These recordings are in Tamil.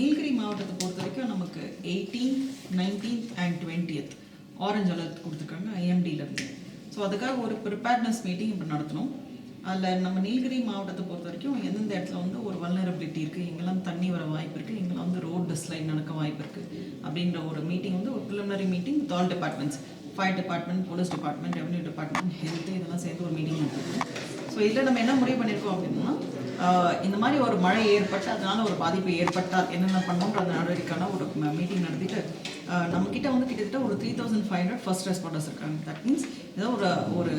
நீலகிரி மாவட்டத்தை பொறுத்த வரைக்கும் நமக்கு eighteen nineteen and twentieth orange alert கொடுத்துருக்காங்க ஐஎம்டியிலேருந்து ஸோ அதுக்காக ஒரு ப்ரிப்பேர்ட்னஸ் மீட்டிங் இப்போ நடத்தணும். அதில் நம்ம நீலகிரி மாவட்டத்தை பொறுத்த வரைக்கும் எந்தெந்த இடத்துல வந்து ஒரு வல்னரபிலிட்டி இருக்குது எங்கெல்லாம் தண்ணி வர வாய்ப்பு இருக்குது எங்கெல்லாம் வந்து ரோட் டிஸ்லைன் நடக்க வாய்ப்பு இருக்குது அப்படின்ற ஒரு மீட்டிங் வந்து ஒரு preliminary meeting with all departments fire department police department revenue department health இதெல்லாம் சேர்ந்து ஒரு மீட்டிங் நடத்திருக்கோம் ஸோ இதில் நம்ம என்ன முடிவு பண்ணியிருக்கோம் அப்படின்னா இந்த மாதிரி ஒரு மழை ஏற்பட்டு அதனால ஒரு பாதிப்பு ஏற்பட்டால் என்னென்ன பண்ணோன்ற அந்த நடவடிக்கைக்கான ஒரு மீட்டிங் நடத்திட்டு நம்மக்கிட்ட நம்ம கிட்ட வந்து கிட்டத்தட்ட ஒரு three thousand five hundred first responders இருக்காங்க. தட் மீன்ஸ் ஏதோ ஒரு ஒரு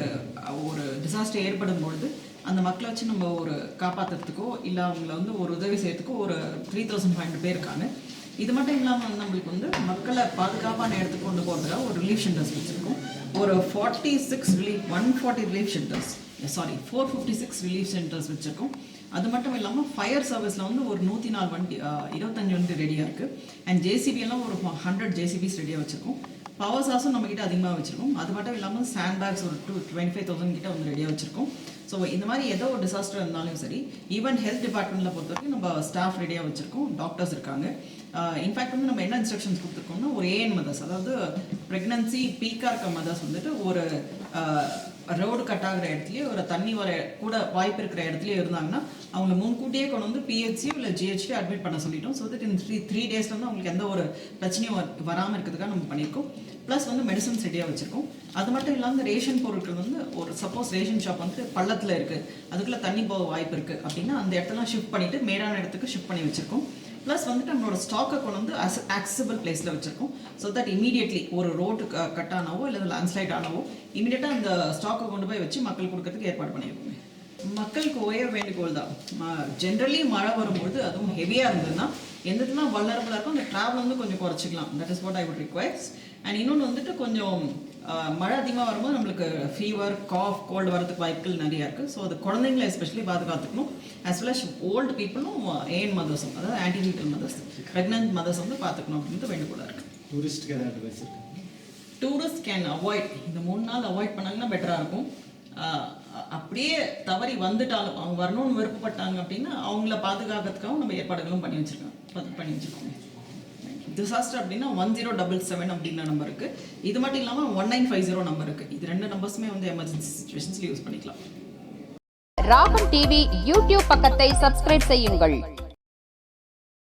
ஒரு டிசாஸ்டர் ஏற்படும் பொழுது அந்த மக்களை வச்சு நம்ம ஒரு காப்பாற்றுறதுக்கோ இல்லை அவங்கள வந்து ஒரு உதவி செய்யறதுக்கோ ஒரு த்ரீ தௌசண்ட் ஃபைவ் ஹண்ட்ரட் பேர் இருக்காங்க. இது மட்டும் இல்லாமல் நம்மளுக்கு வந்து மக்களை பாதுகாப்பான இடத்துக்கு கொண்டு போகிறதுக்காக ஒரு ரிலீஃப் ஷெல்டர்ஸ் வச்சுருக்கோம். ஒரு forty six relief one forty relief shelters sorry four fifty six relief centres வச்சுருக்கோம். அது மட்டும் இல்லாமல் ஃபயர் சர்வீஸில் வந்து ஒரு நூற்றி நாலு வண்டி இருபத்தஞ்சு வண்டி ரெடியாக இருக்குது அண்ட் ஜேசிபி எல்லாம் ஒரு ஹண்ட்ரட் ஜேசிபிஸ் ரெடியாக வச்சுருக்கோம். பவர் சாஸும் நம்மக்கிட்ட அதிகமாக வச்சுருக்கோம். அது மட்டும் இல்லாமல் சாண்ட் பேக்ஸ் ஒரு டூ டுவெண்ட்டி ஃபைவ் தௌசண்ட் கிட்ட வந்து ரெடியாக வச்சுருக்கோம். ஸோ இந்த மாதிரி ஏதோ ஒரு டிசாஸ்டர் இருந்தாலும் சரி ஈவன் ஹெல்த் டிபார்ட்மெண்ட்டில் பொறுத்த வரைக்கும் நம்ம ஸ்டாஃப் ரெடியாக வச்சுருக்கோம். டாக்டர்ஸ் இருக்காங்க. இன்ஃபேக்ட் வந்து நம்ம என்ன இன்ஸ்ட்ரக்ஷன்ஸ் கொடுத்துருக்கோம்னா ஒரு ஏஎன் மதர்ஸ் அதாவது ப்ரெக்னன்சி பீக்காக இருக்க மதர்ஸ் வந்துட்டு ஒரு ரோடு கட் ஆகிற இடத்துலயே ஒரு தண்ணி வர கூட வாய்ப்பு இருக்கிற இடத்துலயே இருந்தாங்கன்னா அவங்கள முன்கூட்டியே கொண்டு வந்து பிஹெச்சியோ இல்லை ஜிஹெச்டியோ அட்மிட் பண்ண சொல்லிட்டோம். ஸோ தட் இந்த த்ரீ த்ரீ டேஸ்ல வந்து அவங்களுக்கு எந்த ஒரு பிரச்சனையும் வராமல் இருக்கிறதுக்காக நம்ம பண்ணியிருக்கோம். ப்ளஸ் வந்து மெடிசன்ஸ் ரெடியாக வச்சுருக்கோம். அது மட்டும் இல்லாமல் ரேஷன் பொருட்கள் வந்து ஒரு சப்போஸ் ரேஷன் ஷாப் வந்து பள்ளத்தில் இருக்குது அதுக்குள்ளே தண்ணி போக வாய்ப்பு இருக்குது அப்படின்னா அந்த இடத்தெல்லாம் ஷிஃப்ட் பண்ணிவிட்டு மேடான இடத்துக்கு ஷிஃப்ட் பண்ணி வச்சுருக்கோம். ப்ளஸ் வந்துட்டு நம்மளோட ஸ்டாக்கை கொண்டு வந்து அஸ் ஆக்சபிள் பிளேஸில் வச்சுருக்கோம். ஸோ தட் இமீடியட்லி ஒரு ரோடு கட் ஆனவோ இல்லை லேண்ட்ஸ்லைட் ஆனவோ இமீடியட்டாக அந்த ஸ்டாக்கை கொண்டு போய் வச்சு மக்கள் கொடுக்கறதுக்கு ஏற்பாடு பண்ணியிருக்கோம். மக்களுக்கு உயர் வேண்டுகோள் தான். ஜென்ரலி மழை வரும்பொழுது அதுவும் ஹெவியாக இருந்ததுன்னா எந்த வல்லரபுளாக இருக்கும் அந்த ட்ராவல் வந்து கொஞ்சம் குறைச்சிக்கலாம். That is what I would requires and இன்னொன்று வந்துட்டு கொஞ்சம் மழை அதிகமாக வரும்போது நம்மளுக்கு ஃபீவர் காஃப் கோல்டு வரதுக்கு வாய்ப்புகள் நிறையா இருக்குது ஸோ அது குழந்தைங்களை எஸ்பெஷலி பாதுகாத்துக்கணும். As well as ஓல்டு பீப்புளும் ஏன் மதர்ஸும் அதாவது ஆன்டினீட்டல் மதர்ஸ் ப்ரெக்னென்ட் மதர்ஸ் வந்து பார்த்துக்கணும் அப்படின்றது வேண்டுகோளாக இருக்குது டூரிஸ்ட்டுக்கு ஏதாவது அட்வைஸ் இருக்கு? டூரிஸ்ட் கேன் அவாய்ட் இந்த மூணு நாள் அவாய்ட் பண்ணாங்கன்னா பெட்டராக இருக்கும். அப்படியே தவறி வந்துட்டாலும் அவங்க வரணும்னு விருப்பப்பட்டாங்க அப்படின்னா அவங்கள பாதுகாக்கிறதுக்காகவும் நம்ம ஏற்பாடுகளும் பண்ணி வச்சிருக்கோம். பண்ணி வச்சிருக்கோம். டிசாஸ்டர் அப்படின்னா ஒன் ஜீரோ டபுள் செவன் அப்படின்ற நம்பர் இருக்கு. இது மட்டும் இல்லாமல் one nine five zero number இருக்கு. இது ரெண்டு நம்பர்ஸுமே வந்து எமர்ஜென்சி சுச்சுவேஷன்ஸ்ல யூஸ் பண்ணிக்கலாம். ராகம் டிவி யூடியூப் பக்கத்தை சப்ஸ்கிரைப் செய்யுங்கள்.